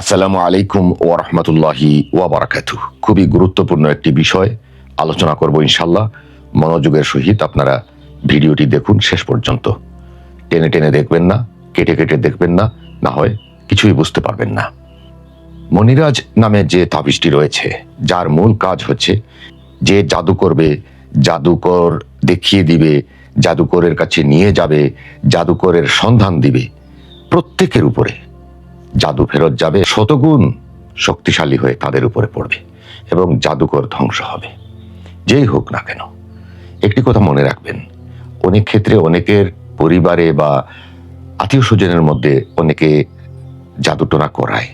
আসসালামু আলাইকুম ওয়া রাহমাতুল্লাহি ওয়া বারাকাতুহু। খুবই গুরুত্বপূর্ণ একটি বিষয় আলোচনা করব ইনশাল্লাহ মনোযোগের সহিত আপনারা ভিডিওটি দেখুন শেষ পর্যন্ত। টেনে টেনে দেখবেন না, কেটে কেটে দেখবেন না না হয় কিছুই বুঝতে পারবেন না। মনিরাজ নামে যে তাবিজটি রয়েছে, যার মূল কাজ হচ্ছে যে জাদু করবে, জাদুকর দেখিয়ে দিবে, জাদুকরের কাছে নিয়ে যাবে, জাদুকরের সন্ধান দিবে প্রত্যেকের উপরে। জাদু ফেরত যাবে, শতগুণ শক্তিশালী হয়ে তাদের উপরে পড়বে এবং জাদুকর ধ্বংস হবে। যেই হোক না কেন, একটি কথা মনে রাখবেন, অনেক ক্ষেত্রে অনেকের পরিবারে বা আত্মীয় স্বজনের মধ্যে অনেকে জাদুটোনা করায়,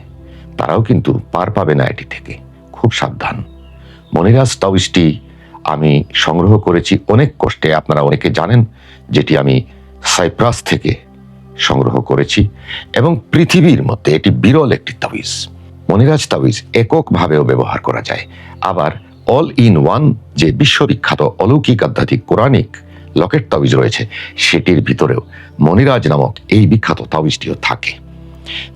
তারাও কিন্তু পার পাবে না এটি থেকে। খুব সাবধান। মনিরাজ তাউইসটি আমি সংগ্রহ করেছি। অনেক কষ্টে আপনারা অনেকে জানেন, যেটি আমি সাইপ্রাস থেকে সংগ্রহ করেছি এবং পৃথিবীর মধ্যে এটি বিরল একটি তাবিজ। মনিরাজ তাবিজ এককভাবেও ব্যবহার করা যায়। আবার অল ইন ওয়ান যে বিশ্ববিখ্যাত অলৌকিক আধ্যাত্মিক কোরআনিক লকেট তাবিজ রয়েছে, সেটির ভিতরেও মনিরাজ নামক এই বিখ্যাত তাবিজটিও থাকে।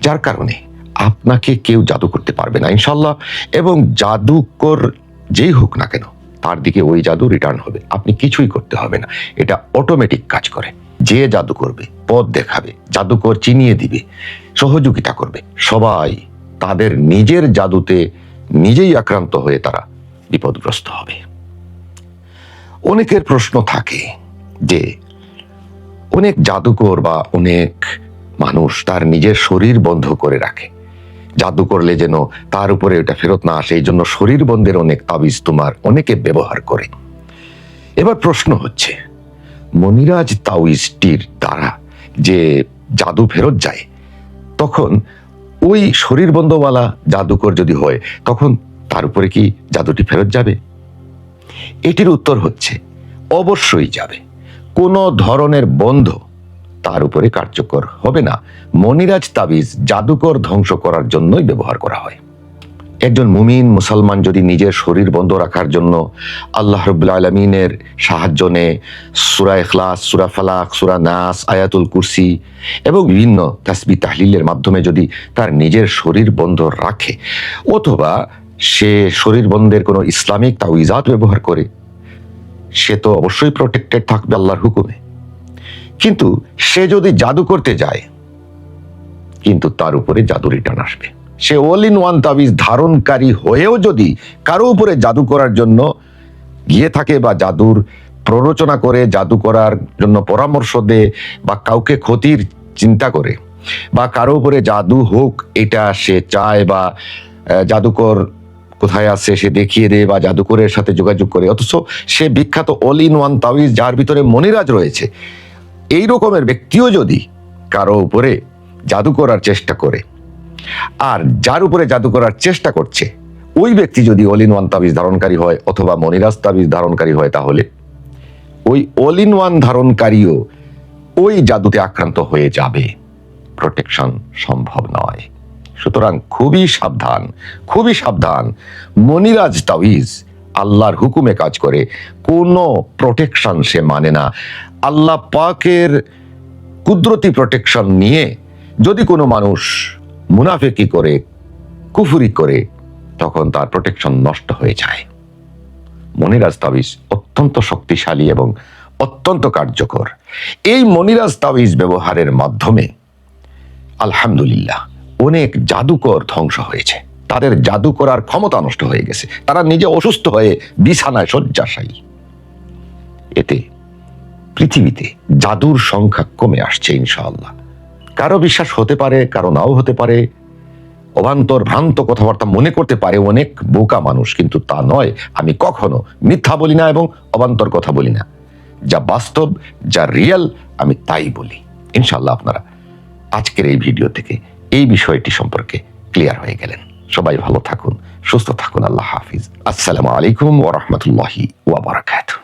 যার কারণে আপনাকে কেউ জাদু করতে পারবে না, ইনশাল্লাহ, এবং জাদুকর যেই হোক না কেন, তার দিকে ওই জাদু রিটার্ন হবে। আপনি কিছুই করতে হবে না। এটা অটোমেটিক কাজ করে। যে জাদু করবে, পথ দেখাবে, জাদুকর চিনিয়ে দিবে, সহযোগিতা করবে। সবাই তাদের নিজের জাদুতে নিজেই আক্রান্ত হয়ে তারা বিপদগ্রস্ত হবে। অনেকের প্রশ্ন থাকে যে অনেক জাদুকর বা অনেক মানুষ তার নিজের শরীর বন্ধ করে রাখে। জাদু করলে যেন তার উপরে ওটা ফেরত না আসে এই জন্য শরীর বন্ধের অনেক তাবিজ তোমার অনেকে ব্যবহার করে। এবার প্রশ্ন হচ্ছে মনিরাজ তাওইজটির দ্বারা যে জাদু ফেরত যায়, তখন ওই শরীর বন্ধওয়ালা জাদুকর যদি হয়, তখন তার উপরে কি জাদুটি ফেরত যাবে? এটির উত্তর হচ্ছে, অবশ্যই যাবে। কোনো ধরনের বন্ধ তার উপরে কার্যকর হবে না। মনিরাজ তাবিজ জাদুকর ধ্বংস করার জন্যই ব্যবহার করা হয়। একজন মুমিন মুসলমান যদি নিজের শরীর বন্ধ রাখার জন্য আল্লাহ রবুল্লা আলমিনের সাহায্য নেয়, সুরা এখলাস সুরা ফালাক, সুরা নাস, আয়াতুল কুরসি এবং বিভিন্ন তাসবি তাহলিলের মাধ্যমে যদি তার নিজের শরীর বন্ধ রাখে অথবা সে শরীর বন্ধের কোনো ইসলামিক তাওইজাত ব্যবহার করে, সে তো অবশ্যই প্রোটেক্টেড থাকবে আল্লাহর হুকুমে। কিন্তু সে যদি জাদু করতে যায়, কিন্তু তার উপরে জাদু রিটার্ন আসবে। সে অল ইন ওয়ান তাবিজ ধারণকারী হয়েও যদি কারও উপরে জাদু করার জন্য গিয়ে থাকে বা জাদুর প্ররোচনা করে, জাদু করার জন্য পরামর্শ দেয় বা কাউকে ক্ষতির চিন্তা করে বা কারও উপরে জাদু হোক, এটা সে চায় বা জাদুকর কোথায় আছে সে দেখিয়ে দেয় বা জাদুকরের সাথে যোগাযোগ করে। অথচ সে বিখ্যাত অল ইন ওয়ান তাবিজ যার ভিতরে মনিরাজ রয়েছে, এই রকমের ব্যক্তিও যদি কারও উপরে জাদু করার চেষ্টা করে আর যার উপরে জাদু করার চেষ্টা করছে, ওই ব্যক্তি যদি অল ইন ওয়ান তাবিজ ধারণকারী হয় অথবা মনিরাজ তাবিজ ধারণকারী হয় তাহলে, ওই অল ইন ওয়ান ধারণকারীও ওই জাদুতে আক্রান্ত হয়ে যাবে। প্রোটেকশন সম্ভব নয়। সুতরাং খুবই সাবধান খুবই সাবধান। মনিরাজ তাবিজ আল্লাহর হুকুমে কাজ করে, কোনো প্রোটেকশন সে মানে না। আল্লাহ পাকের কুদরতি প্রোটেকশন নিয়ে যদি কোনো মানুষ মুনাফেকি করে? কুফুরি করে, তখন তার প্রোটেকশন নষ্ট হয়ে যায়। মনিরাজ তাবিজ অত্যন্ত শক্তিশালী এবং অত্যন্ত কার্যকর। এই মনিরাজ তাবিজ ব্যবহারের মাধ্যমে আলহামদুলিল্লাহ অনেক জাদুকর ধ্বংস হয়েছে। তাদের জাদু করার ক্ষমতা নষ্ট হয়ে গেছে। তারা নিজে অসুস্থ হয়ে বিছানায় শয্যাশায়ী। এতে পৃথিবীতে জাদুর সংখ্যা কমে আসছে ইনশাআল্লাহ। কারও বিশ্বাস হতে পারে, কারও নাও হতে পারে। অবান্তর ভ্রান্ত কথাবার্তা মনে করতে পারে অনেক বোকা মানুষ, কিন্তু তা নয়, আমি কখনো মিথ্যা বলি না এবং অবান্তর কথা বলি না। যা বাস্তব, যা রিয়েল আমি তাই বলি। ইনশাল্লাহ আপনারা আজকের এই ভিডিও থেকে এই বিষয়টি সম্পর্কে ক্লিয়ার হয়ে গেলেন। সবাই ভালো থাকুন, সুস্থ থাকুন, আল্লাহ হাফিজ। আসসালামু আলাইকুম ওরহমতুল্লাহি ওয়াবারাকাতু